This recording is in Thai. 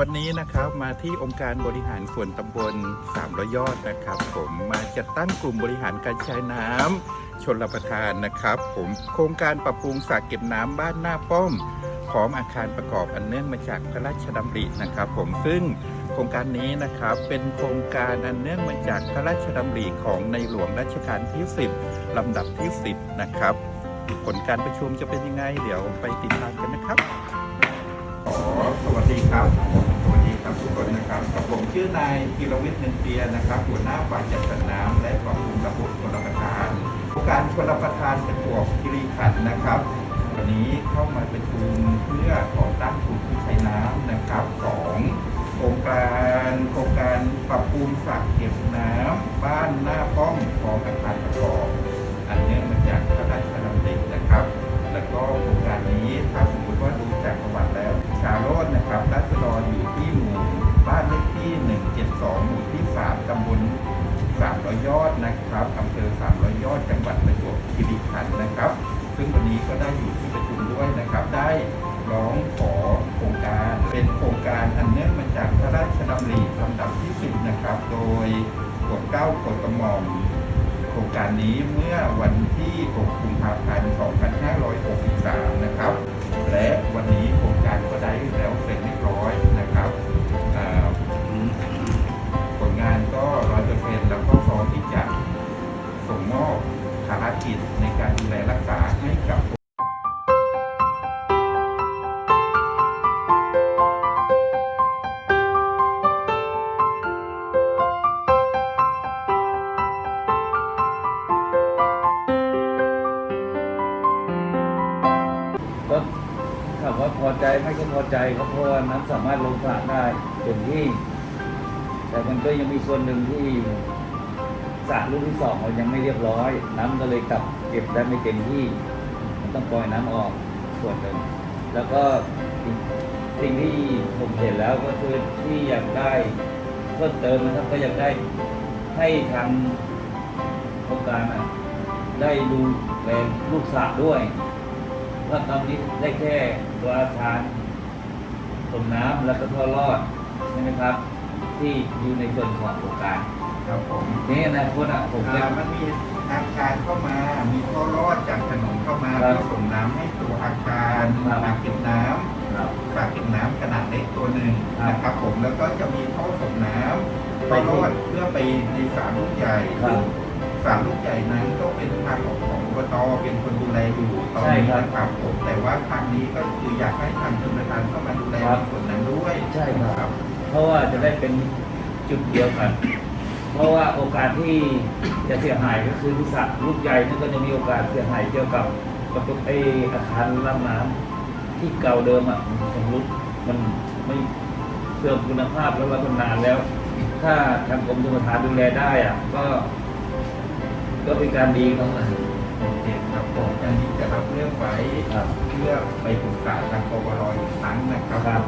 วันนี้นะครับมาที่องค์การบริหารส่วนตำบลสามร้อยยอดนะครับ ผมมาจัดตั้งกลุ่มบริหารการใช้น้ำชนรับประทานนะครับ ผมโครงการปรับปรุงสระเก็บน้ำบ้านหน้าป้อม พร้อมอาคารประกอบอันเนื่องมาจากพระราชดำรินะครับ ผมซึ่งโครงการนี้นะครับเป็นโครงการอันเนื่องมาจากพระราชดำริของในหลวงรัชกาลที่ 10 ลำดับที่ 10 นะครับ ผลการประชุมจะเป็นยังไง เดี๋ยวไปติดตามกันนะครับ ขอสวัสดีครับ ครับทุกคนนะครับกับผมชื่อนายกิรวิทย์เนินเปียนะครับ หัวหน้าฝ่ายจัดสรรน้ำและปรับปรุงระบบชลประทานโครงการชลประทานตะกัวคิรีขันธ์นะครับ วันนี้เข้ามาประชุมเพื่อก่อตั้งกลุ่มผู้ใช้น้ำนะครับของโครงการโครงการปรับปรุงสระเก็บน้ำบ้านหน้า 12 หมู่ที่ 3 ตำบล300 ยอดนะครับอำเภอ300 ยอด จังหวัดประจวบคีรีขันธ์นะครับ ซึ่งวันนี้ก็ได้อยู่ที่ประชุมด้วยนะครับ ได้ร้องขอโครงการเป็นโครงการอันเนื่องมาจากพระราชดำริลำดับที่ 10 นะครับ โดยโปรดเก้าโปรดกระหม่อมโครงการนี้เมื่อวันที่ 6 กุมภาพันธ์ 2563 ในการดูแลรักษาให้กับก็ถามว่าพอใจไม่ก็พอใจครับเพราะว่าน้ำสามารถลงสระได้เต็มที่ แต่มันก็ยังมีส่วนหนึ่งที่สระลูกที่สองมันยังไม่เรียบร้อย น้ำก็เลยกลับ เก็บได้ไม่เต็มที่ มันต้องปล่อยน้ำออกส่วนหนึ่ง แล้วก็สิ่งสิ่งที่ผมเห็นแล้วก็คือที่อยากได้เพิ่มเติมนะครับก็อยากได้ให้ทางโครงการอะได้ดูแลลูกสระด้วยเพราะตอนนี้ได้แค่ตัวอาคารต้นน้ำแล้วก็ท่อรอดใช่ไหมครับ ที่อยู่ในส่วนของโครงการครับผมนี่อนะคนอะผมอ่าจะมันมี เข้ามาครับเพื่อส่งน้ำให้ตัวอาคารครับอ่างเก็บน้ำครับสระเก็บน้ำขนาดเล็กตัวหนึ่งครับนะครับผมแล้วก็จะมีท่อส่งน้ำไปไปที่รอดเพื่อไปในสระลูกใหญ่ครับสระลูกใหญ่นั้นก็เป็นทางของของอบตเป็นคนดูแลอยู่ตอนใช่นี้ครับนะครับผมแต่ว่าทางนี้ก็คืออยากให้ทางชนประทานเข้ามาดูแลครับในส่วนนั้นด้วยใช่ครับ เพราะว่าจะได้เป็นจุดเดียวกันเพราะว่าโอกาสที่จะเสียหายก็คือที่สระลูกใหญ่นั่นก็จะมีโอกาสเสียหายเกี่ยวกับ ประตูไออาคารรับน้ำที่เก่าเดิมอะมันชำรุดมันไม่เสื่อมคุณภาพแล้วว่ามันนานแล้ว ถ้าทางกรมชลประทานดูแลได้อะ ก็ ก็เป็นการดีของมันโอเคครับผมอันนี้จะรับเรื่องไว้ครับ เพื่อไปปรึกษาทางกบรอีกครั้งนะครับครับ